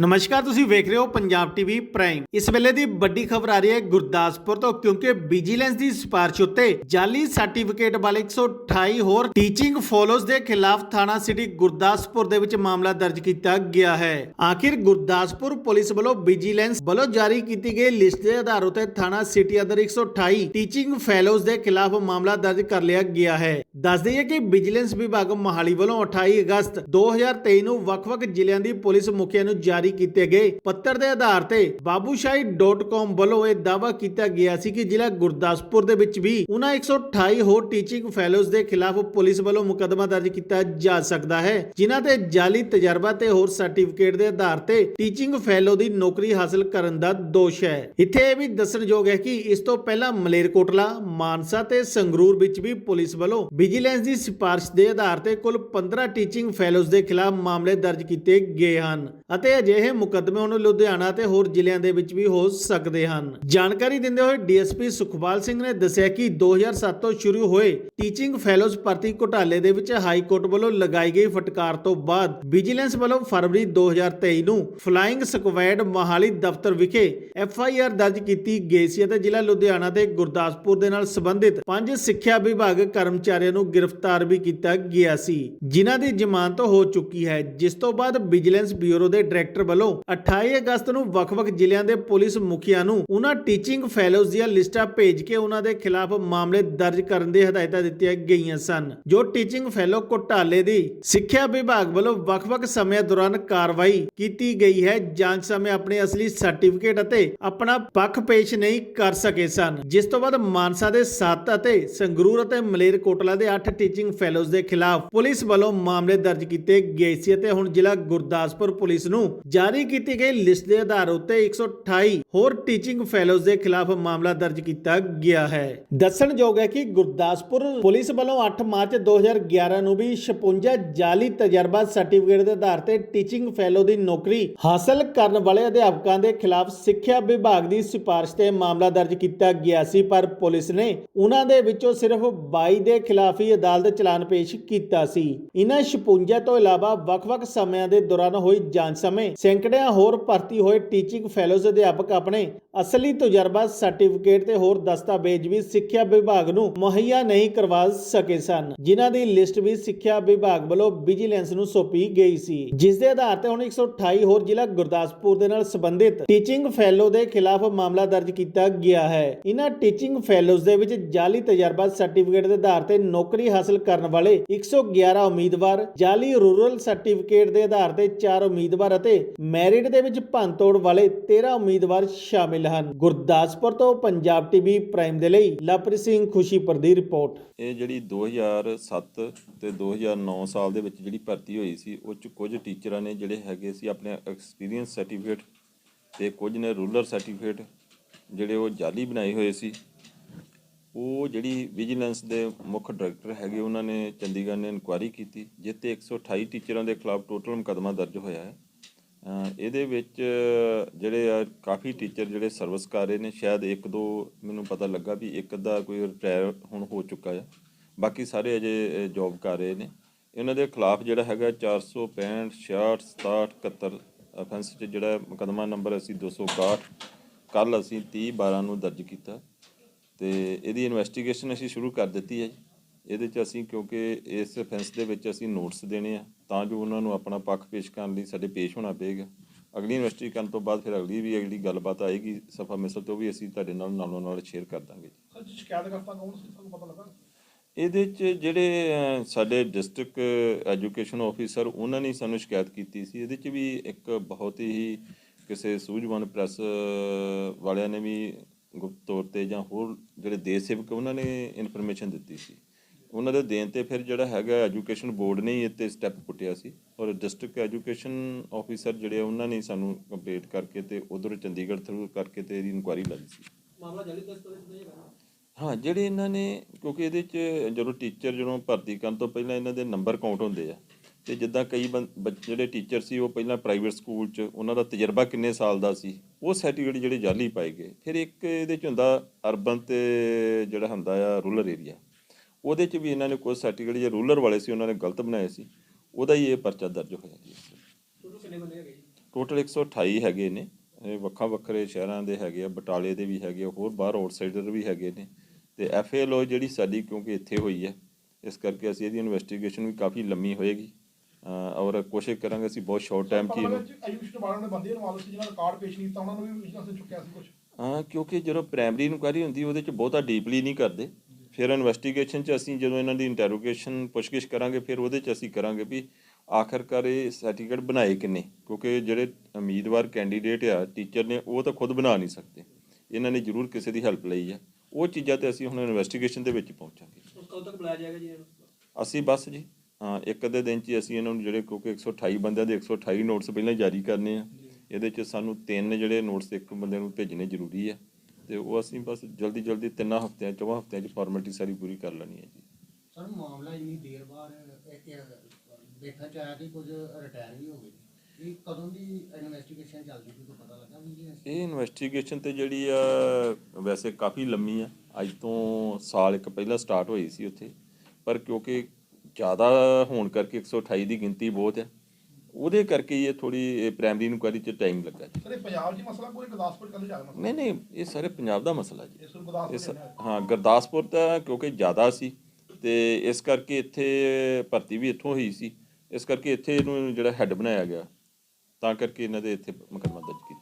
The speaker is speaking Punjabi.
ਨਮਸਕਾਰ, ਤੁਸੀਂ ਵੇਖ ਰਹੇ ਹੋ ਪੰਜਾਬ ਟੀਵੀ ਪ੍ਰਾਈਮ। ਇਸ ਵੇਲੇ ਦੀ ਵੱਡੀ ਖਬਰ ਆ ਰਹੀ ਹੈ ਗੁਰਦਾਸਪੁਰ ਤੋਂ, ਕਿਉਂਕਿ ਵਿਜੀਲੈਂਸ ਦੀ ਸਿਫਾਰਿਸ਼ ਉੱਤੇ ਜਾਲੀ ਸਰਟੀਫਿਕੇਟ ਵਾਲੇ 128 ਹੋਰ ਟੀਚਿੰਗ ਫੋਲੋਜ਼ ਦੇ ਖਿਲਾਫ ਥਾਣਾ ਸਿਟੀ ਗੁਰਦਾਸਪੁਰ ਦੇ ਵਿੱਚ ਮਾਮਲਾ ਦਰਜ ਕੀਤਾ ਗਿਆ ਹੈ। ਆਖਿਰ ਗੁਰਦਾਸਪੁਰ ਪੁਲਿਸ ਵੱਲੋਂ ਵਿਜੀਲੈਂਸ ਵੱਲੋਂ ਜਾਰੀ ਕੀਤੀ ਗਈ ਲਿਸਟ ਦੇ ਆਧਾਰ ਉੱਤੇ ਥਾਣਾ ਸਿਟੀ ਅੰਦਰ 128 ਟੀਚਿੰਗ ਫੈਲੋਜ਼ ਦੇ ਖਿਲਾਫ ਮਾਮਲਾ ਦਰਜ ਕਰ ਲਿਆ ਗਿਆ ਹੈ। ਦੱਸ ਦਈਏ ਕਿ ਵਿਜੀਲੈਂਸ ਵਿਭਾਗ ਮੋਹਾਲੀ ਵੱਲੋਂ 28 ਅਗਸਤ 2023 ਨੂੰ ਵੱਖ-ਵੱਖ ਜ਼ਿਲ੍ਹਿਆਂ ਦੀ ਪੁਲਿਸ ਮੁਖੀਆਂ ਨੂੰ ਜਾਰੀ ਕੀਤੇ ਗਏ। ਪੱਤਰ ਦੇ ਆਧਾਰ ਤੇ babushai.com ਵੱਲੋਂ ਇਹ ਦਾਅਵਾ ਕੀਤਾ ਗਿਆ ਸੀ ਕਿ ਜ਼ਿਲ੍ਹਾ ਗੁਰਦਾਸਪੁਰ ਦੇ ਵਿੱਚ ਵੀ ਉਹਨਾਂ 128 ਹੋਰ ਟੀਚਿੰਗ ਫੈਲੋਜ਼ ਦੇ ਖਿਲਾਫ ਪੁਲਿਸ ਵੱਲੋਂ ਮੁਕੱਦਮਾ ਦਰਜ ਕੀਤਾ ਜਾ ਸਕਦਾ ਹੈ, ਜਿਨ੍ਹਾਂ ਤੇ ਜਾਲੀ ਤਜਰਬਾ ਤੇ ਹੋਰ ਸਰਟੀਫਿਕੇਟ ਦੇ ਆਧਾਰ ਤੇ ਟੀਚਿੰਗ ਫੈਲੋ ਦੀ ਨੌਕਰੀ ਹਾਸਲ ਕਰਨ ਦਾ ਦੋਸ਼ ਹੈ। ਇੱਥੇ ਇਹ ਵੀ ਦੱਸਣਯੋਗ ਹੈ ਕਿ ਇਸ ਤੋਂ ਪਹਿਲਾਂ ਮਲੇਰਕੋਟਲਾ, ਮਾਨਸਾ ਤੇ ਸੰਗਰੂਰ ਵਿੱਚ ਵੀ ਪੁਲਿਸ ਵੱਲੋਂ ਵਿਜੀਲੈਂਸ ਦੀ ਸਿਫਾਰਿਸ਼ ਦੇ ਆਧਾਰ ਤੇ ਕੁੱਲ 15 ਟੀਚਿੰਗ ਫੈਲੋਜ਼ ਦੇ ਖਿਲਾਫ ਮਾਮਲੇ ਦਰਜ ਕੀਤੇ ਗਏ ਹਨ ਅਤੇ ਅਜਿਹੇ ਮੁਕੱਦਮੇ ਹੁਣ ਲੁਧਿਆਣਾ ਤੇ ਹੋਰ ਜ਼ਿਲ੍ਹਿਆਂ ਦੇ ਵਿੱਚ ਵੀ ਹੋ ਸਕਦੇ ਹਨ। ਜਾਣਕਾਰੀ ਦਿੰਦੇ ਹੋਏ ਡੀਐਸਪੀ ਸੁਖਪਾਲ ਸਿੰਘ ਨੇ ਦੱਸਿਆ ਕਿ 2007 ਤੋਂ ਸ਼ੁਰੂ ਹੋਏ ਟੀਚਿੰਗ ਫੈਲੋਜ਼ ਭਰਤੀ ਘੁਟਾਲੇ ਦੇ ਵਿੱਚ ਹਾਈ ਕੋਰਟ ਵੱਲੋਂ ਲਗਾਈ ਗਈ ਫਟਕਾਰ ਤੋਂ ਬਾਅਦ ਵਿਜੀਲੈਂਸ ਵੱਲੋਂ ਫਰਵਰੀ 2023 ਨੂੰ ਫਲਾਈਂਗ ਸਕੁਐਡ ਮੋਹਾਲੀ ਦਫ਼ਤਰ ਵਿਖੇ ਐਫ ਆਈ ਆਰ ਦਰਜ ਕੀਤੀ ਗਈ ਸੀ ਅਤੇ ਜ਼ਿਲ੍ਹਾ ਲੁਧਿਆਣਾ ਤੇ ਗੁਰਦਾਸਪੁਰ ਦੇ ਨਾਲ ਸੰਬੰਧਿਤ ਪੰਜ ਸਿੱਖਿਆ ਵਿਭਾਗ ਕਰਮਚਾਰੀਆਂ ਨੂੰ ਗ੍ਰਿਫਤਾਰ ਵੀ ਕੀਤਾ ਗਿਆ ਸੀ। ਜਿਨ੍ਹਾਂ ਦੀ ਜ਼ਮਾਨਤ ਹੋ ਚੁੱਕੀ ਹੈ, ਜਿਸ ਤੋਂ ਬਾਅਦ ਵਿਜੀਲੈਂਸ ਬਿਊਰੋ ਦੇ ਡਾਇਰੈਕਟਰ ਵੱਲੋਂ 28 ਅਗਸਤ ਨੂੰ ਵੱਖ-ਵੱਖ ਜ਼ਿਲ੍ਹਿਆਂ ਦੇ ਪੁਲਿਸ ਮੁਖੀਆਂ ਨੂੰ ਉਹਨਾਂ ਟੀਚਿੰਗ ਫੈਲੋਜ਼ ਦੀਆਂ ਲਿਸਟਾਂ ਭੇਜ ਕੇ ਉਹਨਾਂ ਦੇ ਖਿਲਾਫ ਮਾਮਲੇ ਦਰਜ ਕਰਨ ਦੀ ਹਦਾਇਤਾਂ ਦਿੱਤੀਆਂ ਗਈਆਂ ਸਨ, ਜੋ ਟੀਚਿੰਗ ਫੈਲੋ ਘੁਟਾਲੇ ਦੀ ਸਿੱਖਿਆ ਵਿਭਾਗ ਵੱਲੋਂ ਵੱਖ-ਵੱਖ ਸਮਿਆਂ ਦੌਰਾਨ ਕਾਰਵਾਈ ਕੀਤੀ ਗਈ ਹੈ, ਜਾਂਚ ਸਮੇਂ ਆਪਣੇ ਅਸਲੀ ਸਰਟੀਫਿਕੇਟ ਅਤੇ ਆਪਣਾ ਪੱਖ ਪੇਸ਼ ਨਹੀਂ ਕਰ ਸਕੇ ਸਨ। ਜਿਸ ਤੋਂ ਬਾਅਦ ਮਾਨਸਾ ਦੇ 7 ਅਤੇ ਸੰਗਰੂਰ ਅਤੇ ਮਲੇਰਕੋਟਲਾ ਦੇ 8 ਟੀਚਿੰਗ ਫੈਲੋਜ਼ ਦੇ ਖਿਲਾਫ ਪੁਲਿਸ ਵੱਲੋਂ ਮਾਮਲੇ ਦਰਜ ਕੀਤੇ ਗਏ ਸੀ ਅਤੇ ਹੁਣ ਜ਼ਿਲ੍ਹਾ ਗੁਰਦਾਸਪੁਰ ਪੁਲਿਸ ਨੂੰ ਜਾਰੀ ਕੀਤੀ ਗਈ ਲਿਸਟ ਦੇ ਆਧਾਰ ਉੱਤੇ 128 ਹੋਰ ਟੀਚਿੰਗ ਫੈਲੋਜ਼ ਦੇ ਖਿਲਾਫ ਮਾਮਲਾ ਦਰਜ ਕੀਤਾ ਗਿਆ ਹੈ। ਦੱਸਣਯੋਗ ਹੈ ਕਿ ਗੁਰਦਾਸਪੁਰ ਪੁਲਿਸ ਵੱਲੋਂ 8 ਮਾਰਚ 2011 ਨੂੰ ਵੀ 56 ਜਾਲੀ ਤਜਰਬਾ ਸਰਟੀਫਿਕੇਟ ਦੇ ਆਧਾਰ ਤੇ ਟੀਚਿੰਗ ਫੈਲੋ ਦੀ ਨੌਕਰੀ ਹਾਸਲ ਕਰਨ ਵਾਲੇ ਅਧਿਆਪਕਾਂ ਦੇ ਖਿਲਾਫ ਸਿੱਖਿਆ ਵਿਭਾਗ ਦੀ ਸਿਫਾਰਿਸ਼ ਤੇ ਮਾਮਲਾ ਦਰਜ ਕੀਤਾ ਗਿਆ ਸੀ, ਪਰ ਪੁਲਿਸ ਨੇ ਉਹਨਾਂ ਦੇ ਵਿੱਚੋਂ ਸਿਰਫ 22 ਦੇ ਖਿਲਾਫ ਹੀ ਅਦਾਲਤ ਚਲਾਨ ਪੇਸ਼ ਕੀਤਾ ਸੀ। ਇਹਨਾਂ 56 ਤੋਂ ਇਲਾਵਾ ਵੱਖ-ਵੱਖ ਸਮਿਆਂ ਦੇ ਦੌਰਾਨ ਹੋਈ ਜਾਂਚ ਸਮੇਂ ਸੈਂਕੜਿਆਂ ਹੋਰ ਭਰਤੀ ਹੋਏ ਟੀਚਿੰਗ ਫੈਲੋਜ਼ ਅਧਿਆਪਕ ਆਪਣੇ ਅਸਲੀ ਤਜਰਬਾ ਸਰਟੀਫਿਕੇਟ ਤੇ ਹੋਰ ਦਸਤਾਵੇਜ਼ ਵੀ ਸਿੱਖਿਆ ਵਿਭਾਗ ਨੂੰ ਮੁਹੱਈਆ ਨਹੀਂ ਕਰਵਾ ਸਕੇ ਸਨ। ਜਿਨ੍ਹਾਂ ਦੀ ਲਿਸਟ ਵੀ ਸਿੱਖਿਆ ਵਿਭਾਗ ਵੱਲੋਂ ਵਿਜੀਲੈਂਸ ਨੂੰ ਸੌਂਪੀ ਗਈ ਸੀ। ਜਿਸ ਦੇ ਆਧਾਰ ਤੇ ਹੁਣ 128 ਹੋਰ ਜ਼ਿਲ੍ਹਾ ਗੁਰਦਾਸਪੁਰ ਦੇ ਨਾਲ ਸੰਬੰਧਿਤ ਟੀਚਿੰਗ ਫੈਲੋ ਦੇ ਖਿਲਾਫ ਮਾਮਲਾ ਦਰਜ ਕੀਤਾ ਗਿਆ ਹੈ। ਇਹਨਾਂ ਟੀਚਿੰਗ ਫੈਲੋਜ਼ ਦੇ ਵਿੱਚ ਜਾਲੀ ਤਜਰਬਾ ਸਰਟੀਫਿਕੇਟ ਦੇ ਆਧਾਰ ਤੇ ਨੌਕਰੀ ਹਾਸਲ ਕਰਨ ਵਾਲੇ 111 ਉਮੀਦਵਾਰ ਜਾਲੀ ਰੂਰਲ ਸਰਟੀਫਿਕੇਟ ਦੇ ਆਧਾਰ ਤੇ 4 ਉਮੀਦਵਾਰ ਅਤੇ ਮੈਰਿਟ ਦੇ ਵਿੱਚ ਭੰਨਤੋੜ ਵਾਲੇ 13 ਉਮੀਦਵਾਰ ਸ਼ਾਮਿਲ ਹਨ। ਗੁਰਦਾਸਪੁਰ ਤੋਂ ਪੰਜਾਬ ਟੀਵੀ ਪ੍ਰਾਈਮ ਦੇ ਲਈ ਲਵਪ੍ਰੀਤ ਸਿੰਘ ਖੁਸ਼ੀਪੁਰ ਦੀ ਰਿਪੋਰਟ। ਇਹ ਜਿਹੜੀ 2007 ਤੇ 2009 ਸਾਲ ਦੇ ਵਿੱਚ ਜਿਹੜੀ ਭਰਤੀ ਹੋਈ ਸੀ, ਉਹ ਚ ਕੁਝ ਟੀਚਰਾਂ ਨੇ ਜਿਹੜੇ ਹੈਗੇ ਸੀ ਆਪਣੇ ਐਕਸਪੀਰੀਅੰਸ ਸਰਟੀਫਿਕੇਟ ਤੇ ਕੁਝ ਨੇ ਰੂਲਰ ਸਰਟੀਫਿਕੇਟ ਜਿਹੜੇ ਉਹ ਜਾਲੀ ਬਣਾਏ ਹੋਏ ਸੀ। ਉਹ ਜਿਹੜੀ ਵਿਜੀਲੈਂਸ ਦੇ ਮੁੱਖ ਡਾਇਰੈਕਟਰ ਹੈਗੇ, ਉਹਨਾਂ ਨੇ ਚੰਡੀਗੜ੍ਹ ਨੇ ਇਨਕੁਆਇਰੀ ਕੀਤੀ ਜਿੱਤੇ 128 ਟੀਚਰਾਂ ਦੇ ਖਿਲਾਫ ਟੋਟਲ ਮੁਕੱਦਮਾ ਦਰਜ ਹੋਇਆ ਹੈ। ਇਹਦੇ ਵਿੱਚ ਜਿਹੜੇ ਆ ਕਾਫੀ ਟੀਚਰ ਜਿਹੜੇ ਸਰਵਿਸ ਕਰ ਰਹੇ ਨੇ, ਸ਼ਾਇਦ ਇੱਕ ਦੋ ਮੈਨੂੰ ਪਤਾ ਲੱਗਾ ਵੀ ਇੱਕ ਦਾ ਕੋਈ ਰਿਟਾਇਰ ਹੁਣ ਹੋ ਚੁੱਕਾ ਹੈ ਬਾਕੀ ਸਾਰੇ ਅਜੇ ਜੌਬ ਕਰ ਰਹੇ ਨੇ। ਇਹਨਾਂ ਦੇ ਖਿਲਾਫ ਜਿਹੜਾ ਹੈਗਾ 465 66 67 71 ਅਫੈਂਸ 'ਚ ਜਿਹੜਾ ਮੁਕੱਦਮਾ ਨੰਬਰ ਅਸੀਂ 261 ਕੱਲ ਅਸੀਂ 30 12 ਨੂੰ ਦਰਜ ਕੀਤਾ। ਤੇ ਇਹਦੀ ਇਨਵੈਸਟੀਗੇਸ਼ਨ ਅਸੀਂ ਸ਼ੁਰੂ ਕਰ ਦਿੱਤੀ ਹੈ ਜੀ। ਇਹਦੇ 'ਚ ਅਸੀਂ ਕਿਉਂਕਿ ਇਸ ਅਫੈਂਸ ਦੇ ਵਿੱਚ ਅਸੀਂ ਨੋਟਿਸ ਦੇਣੇ ਆ ਤਾਂ ਜੋ ਉਹਨਾਂ ਨੂੰ ਆਪਣਾ ਪੱਖ ਪੇਸ਼ ਕਰਨ ਲਈ ਸਾਡੇ ਪੇਸ਼ ਹੋਣਾ ਪਏਗਾ। ਅਗਲੀ ਇਨਵੈਸਟੀਗੇਸ਼ਨ ਕਰਨ ਤੋਂ ਬਾਅਦ ਫਿਰ ਅਗਲੀ ਵੀ ਅਗਲੀ ਗੱਲਬਾਤ ਆਏਗੀ ਸਫਾ ਮਿਸਲ ਤੋਂ ਵੀ ਅਸੀਂ ਤੁਹਾਡੇ ਨਾਲ ਨਾਲੋਂ ਨਾਲ ਸ਼ੇਅਰ ਕਰ ਦਾਂਗੇ ਜੀ। ਸ਼ਿਕਾਇਤ ਕਰਤਾ ਕੌਣ ਸੀ? ਤੁਹਾਨੂੰ ਪਤਾ ਲੱਗਾ? ਇਹਦੇ 'ਚ ਜਿਹੜੇ ਸਾਡੇ ਡਿਸਟ੍ਰਿਕਟ ਐਜੂਕੇਸ਼ਨ ਆਫੀਸਰ ਉਹਨਾਂ ਨੇ ਸਾਨੂੰ ਸ਼ਿਕਾਇਤ ਕੀਤੀ ਸੀ। ਇਹਦੇ 'ਚ ਵੀ ਇੱਕ ਬਹੁਤ ਹੀ ਕਿਸੇ ਸੂਝਵਾਨ ਪ੍ਰੈਸ ਵਾਲਿਆਂ ਨੇ ਵੀ ਗੁਪਤ ਤੌਰ ਤੇ ਜਾਂ ਹੋਰ ਜਿਹੜੇ ਦੇਸ਼ ਸੇਵਕ ਉਹਨਾਂ ਨੇ ਇਨਫੋਰਮੇਸ਼ਨ ਦਿੱਤੀ ਸੀ। ਉਹਨਾਂ ਦੇ ਦੇਣ ਤੇ ਫਿਰ ਜਿਹੜਾ ਹੈਗਾ ਐਜੂਕੇਸ਼ਨ ਬੋਰਡ ਨੇ ਹੀ ਇਹ ਤੇ ਸਟੈਪ ਪੁੱਟਿਆ ਸੀ। ਔਰ ਡਿਸਟ੍ਰਿਕਟ ਐਜੂਕੇਸ਼ਨ ਆਫੀਸਰ ਜਿਹੜੇ ਉਹਨਾਂ ਨੇ ਸਾਨੂੰ ਕੰਪਲੀਟ ਕਰਕੇ ਤੇ ਉਧਰ ਚੰਡੀਗੜ੍ਹ ਥਰੂ ਕਰਕੇ ਤੇ ਇਹਦੀ ਇਨਕੁਆਇਰੀ ਲਾਈ ਸੀ। ਮਾਮਲਾ ਜਲੀ ਦਸਤਾਵੇਜ਼ ਨਹੀਂ ਹੈਗਾ ਹਾਂ ਜਿਹੜੇ ਇਹਨਾਂ ਨੇ ਕਿਉਂਕਿ ਇਹਦੇ ਚ ਜਦੋਂ ਟੀਚਰ ਜਦੋਂ ਭਰਤੀ ਕਰਨ ਤੋਂ ਪਹਿਲਾਂ ਇਹਨਾਂ ਦੇ ਨੰਬਰ ਕਾਊਂਟ ਹੁੰਦੇ ਆ ਤੇ ਜਿੱਦਾਂ ਕਈ ਜਿਹੜੇ ਟੀਚਰ ਸੀ ਉਹ ਪਹਿਲਾਂ ਪ੍ਰਾਈਵੇਟ ਸਕੂਲ ਚ ਉਹਨਾਂ ਦਾ ਤਜਰਬਾ ਕਿੰਨੇ ਸਾਲ ਦਾ ਸੀ ਉਹ ਸਰਟੀਫਿਕੇਟ ਜਿਹੜੇ ਜਾਲੀ ਪਾਏ ਗਏ। ਫਿਰ ਇੱਕ ਇਹਦੇ ਚ ਹੁੰਦਾ ਅਰਬਨ ਤੇ ਜਿਹੜਾ ਹੁੰਦਾ ਆ ਰੂਰਲ ਏਰੀਆ ਉਹਦੇ ਚ ਵੀ ਇਹਨਾਂ ਨੇ ਕੁਝ ਸਰਟੀਫਿਕੇਟ ਜਿਹੜੇ ਰੂਰਲ ਵਾਲੇ ਸੀ ਉਹਨਾਂ ਨੇ ਗਲਤ ਬਣਾਏ ਸੀ ਉਹਦਾ ਹੀ ਇਹ ਪਰਚਾ ਦਰਜ ਹੋਇਆ ਜੀ। ਟੋਟਲ ਕਿੰਨੇ ਬੰਦੇ ਹੈਗੇ ਜੀ? ਟੋਟਲ 128 ਹੈਗੇ ਨੇ ਇਹ ਵੱਖਾ ਵੱਖਰੇ ਸ਼ਹਿਰਾਂ ਦੇ ਹੈਗੇ ਆ ਬਟਾਲੇ ਦੇ ਵੀ ਹੈਗੇ ਆ ਹੋਰ ਬਾਹਰ ਆਊਟਸਾਈਡਰ ਵੀ ਹੈਗੇ ਨੇ। ਤੇ ਐਫਏਐਲਓ ਜਿਹੜੀ ਸਾਡੀ ਕਿਉਂਕਿ ਇੱਥੇ ਹੋਈ ਹੈ ਇਸ ਕਰਕੇ ਅਸੀਂ ਇਹਦੀ ਇਨਵੈਸਟੀਗੇਸ਼ਨ ਵੀ ਕਾਫੀ ਲੰਮੀ ਹੋਏਗੀ। ਔਰ ਕੋਸ਼ਿਸ਼ ਕਰਾਂਗੇ ਅਸੀਂ ਬਹੁਤ ਸ਼ਾਰਟ ਟਾਈਮ ਵਿੱਚ ਆਯੂਸ਼ ਵਾਲਿਆਂ ਨੇ ਬੰਦੇ ਨੂੰ ਸੀ ਜਿਹਨਾਂ ਦਾ ਕਾਰਡ ਪੇਸ਼ ਨਹੀਂ ਕੀਤਾ ਉਹਨਾਂ ਨੂੰ ਵੀ ਵਿਜੀਲੈਂਸ ਨੇ ਚੁੱਕਿਆ ਸੀ ਕੁਝ ਹਾਂ ਕਿਉਂਕਿ ਜਦੋਂ ਪ੍ਰਾਇਮਰੀ ਇਨਕੁਆਇਰੀ ਹੁੰਦੀ ਉਹਦੇ 'ਚ ਬਹੁਤਾ ਡੀਪਲੀ ਨਹੀਂ ਕਰਦੇ। ਫਿਰ ਇਨਵੈਸਟੀਗੇਸ਼ਨ 'ਚ ਅਸੀਂ ਜਦੋਂ ਇਹਨਾਂ ਦੀ ਇੰਟਰੋਗੇਸ਼ਨ ਪੁੱਛਗਿੱਛ ਕਰਾਂਗੇ ਫਿਰ ਉਹਦੇ 'ਚ ਅਸੀਂ ਕਰਾਂਗੇ ਵੀ ਆਖਰਕਾਰ ਇਹ ਸਰਟੀਫਿਕੇਟ ਬਣਾਏ ਕਿੰਨੇ? ਕਿਉਂਕਿ ਜਿਹੜੇ ਉਮੀਦਵਾਰ ਕੈਂਡੀਡੇਟ ਆ ਟੀਚਰ ਨੇ ਉਹ ਤਾਂ ਖੁਦ ਬਣਾ ਨਹੀਂ ਸਕਦੇ। ਇਹਨਾਂ ਨੇ ਜ਼ਰੂਰ ਕਿਸੇ ਦੀ ਹੈਲਪ ਲਈ ਆ। ਉਹ ਚੀਜ਼ਾਂ ਤੇ ਅਸੀਂ ਹੁਣ ਇਨਵੈਸਟੀਗੇਸ਼ਨ ਦੇ ਵਿੱਚ ਪਹੁੰਚਾਂਗੇ। ਕਦੋਂ ਤੱਕ ਬੁਲਾਇਆ ਜਾਏਗਾ ਜੀ ਅਸੀਂ ਬਸ ਜੀ ਹਾਂ ਇੱਕ ਅੱਧੇ ਦਿਨ 'ਚ ਅਸੀਂ ਇਹਨਾਂ ਨੂੰ ਜਿਹੜੇ ਕਿਉਂਕਿ 128 ਬੰਦਿਆਂ ਦੇ 128 ਨੋਟਸ ਪਹਿਲਾਂ ਜਾਰੀ ਕਰਨੇ ਆ। ਇਹਦੇ 'ਚ ਸਾਨੂੰ ਤਿੰਨ ਜਿਹੜੇ ਨੋਟਸ ਇੱਕ ਬੰਦੇ ਨੂੰ ਭੇਜਣੇ ਜ਼ਰੂਰੀ ਆ। ਤੇ ਉਹ ਅਸੀਂ ਬਸ ਜਲਦੀ ਜਲਦੀ ਤਿੰਨਾਂ ਹਫ਼ਤਿਆਂ ਚੌਵਾਂ ਹਫ਼ਤਿਆਂ 'ਚ ਫਾਰਮੈਲਿਟੀ ਸਾਰੀ ਪੂਰੀ ਕਰ ਲੈਣੀ ਹੈ ਜੀ। ਸਰ ਮਾਮਲਾ ਇੰਨੀ ਦੇਰ ਬਾਅਦ ਇੱਕ ਦੇਖਣ ਚ ਆਇਆ ਕਿ ਕੁਝ ਰਿਟਾਇਰ ਵੀ ਹੋ ਗਏ ਇਹ ਕਦੋਂ ਦੀ ਇਨਵੈਸਟੀਗੇਸ਼ਨ ਚੱਲਦੀ ਸੀ ਕੋਈ ਪਤਾ ਲੱਗਾ ਵੀ ਇਹ ਇਨਵੈਸਟੀਗੇਸ਼ਨ ਤੇ ਜਿਹੜੀ ਆ ਵੈਸੇ ਕਾਫੀ ਲੰਮੀ ਆ। ਅੱਜ ਤੋਂ ਸਾਲ ਇੱਕ ਪਹਿਲਾਂ ਸਟਾਰਟ ਹੋਈ ਸੀ ਉੱਥੇ। ਪਰ ਕਿਉਂਕਿ ਜ਼ਿਆਦਾ ਹੋਣ ਕਰਕੇ 128 ਦੀ ਗਿਣਤੀ ਬਹੁਤ ਹੈ ਉਹਦੇ ਕਰਕੇ ਇਹ ਥੋੜੀ ਪ੍ਰਾਇਮਰੀ ਇਨਕੁਆਇਰੀ 'ਚ ਟਾਈਮ ਲੱਗਾ ਜੀ। ਸਰ ਇਹ ਪੰਜਾਬ 'ਚ ਮਸਲਾ ਪੂਰੇ ਗੁਰਦਾਸਪੁਰ ਕੱਲ ਜਾ ਮਸਲਾ? ਨਹੀਂ ਨਹੀਂ ਇਹ ਸਾਰੇ ਪੰਜਾਬ ਦਾ ਮਸਲਾ ਜੀ। ਇਸ। ਹਾਂ ਗੁਰਦਾਸਪੁਰ ਤਾਂ ਕਿਉਂਕਿ ਜ਼ਿਆਦਾ ਸੀ ਤੇ ਇਸ ਕਰਕੇ ਇੱਥੇ ਭਰਤੀ ਵੀ ਇੱਥੋਂ ਹੋਈ ਸੀ। ਇਸ ਕਰਕੇ ਇੱਥੇ ਇਹਨੂੰ ਜਿਹੜਾ ਹੈੱਡ ਬਣਾਇਆ ਗਿਆ। ਤਾਂ ਕਰਕੇ ਇਹਨਾਂ ਦੇ ਇੱਥੇ ਮੁਕੱਦਮਾ ਦਰਜ ਕੀਤਾ।